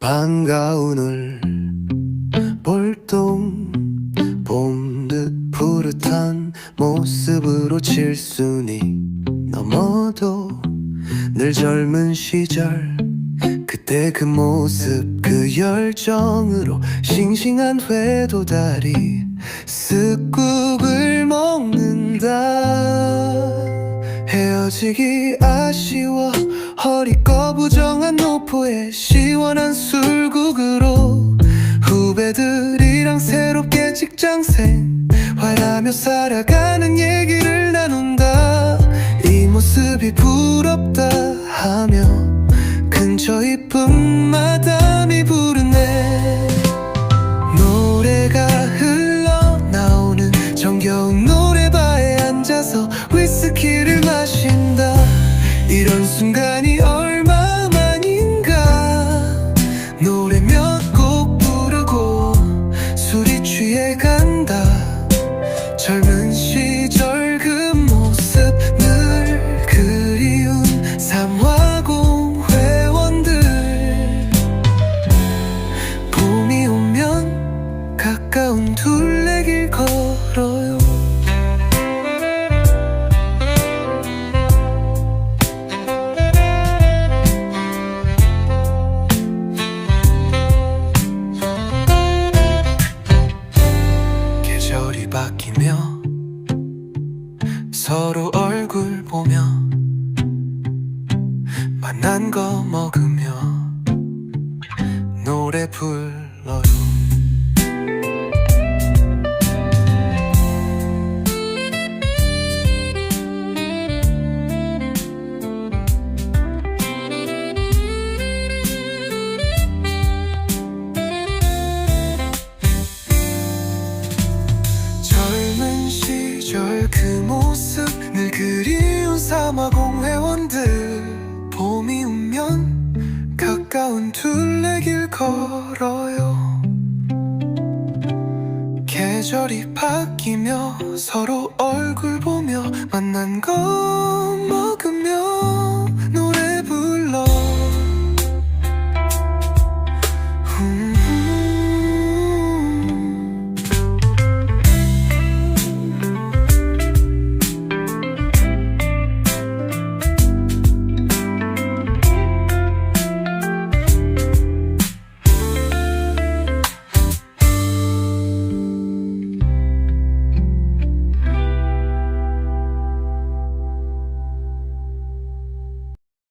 반가운 울 볼동 봄듯 푸릇한 모습으로 칠순이 넘어도 늘 젊은 시절 그때 그 모습 그 열정으로 싱싱한 회도다리 쓱국을 먹는다. 헤어지기 아쉬워 허리 꺼부정한 노포에 시원한 술 직장 생 활하며 살아가는 얘기를 나눈다. 이 모습이 부럽다 하며 근처 이쁜 마담이 부르네. 노래가 흘러나오는 정겨운 노래바에 앉아서 위스키를 마신다. 이런 순간이 얼마만인가. 노래 몇 젊은 시절 그 모습 늘 그리운 삼화공 회원들. 봄이 오면 가까운 둘레길 걸어요 서로 얼굴 보며 만난 거 먹으며 노래 불러요 그 모습 늘 그리운 사마공 회원들. 봄이 오면 가까운 둘레길 걸어요. 계절이 바뀌며 서로 얼굴 보며 만난 거 먹으며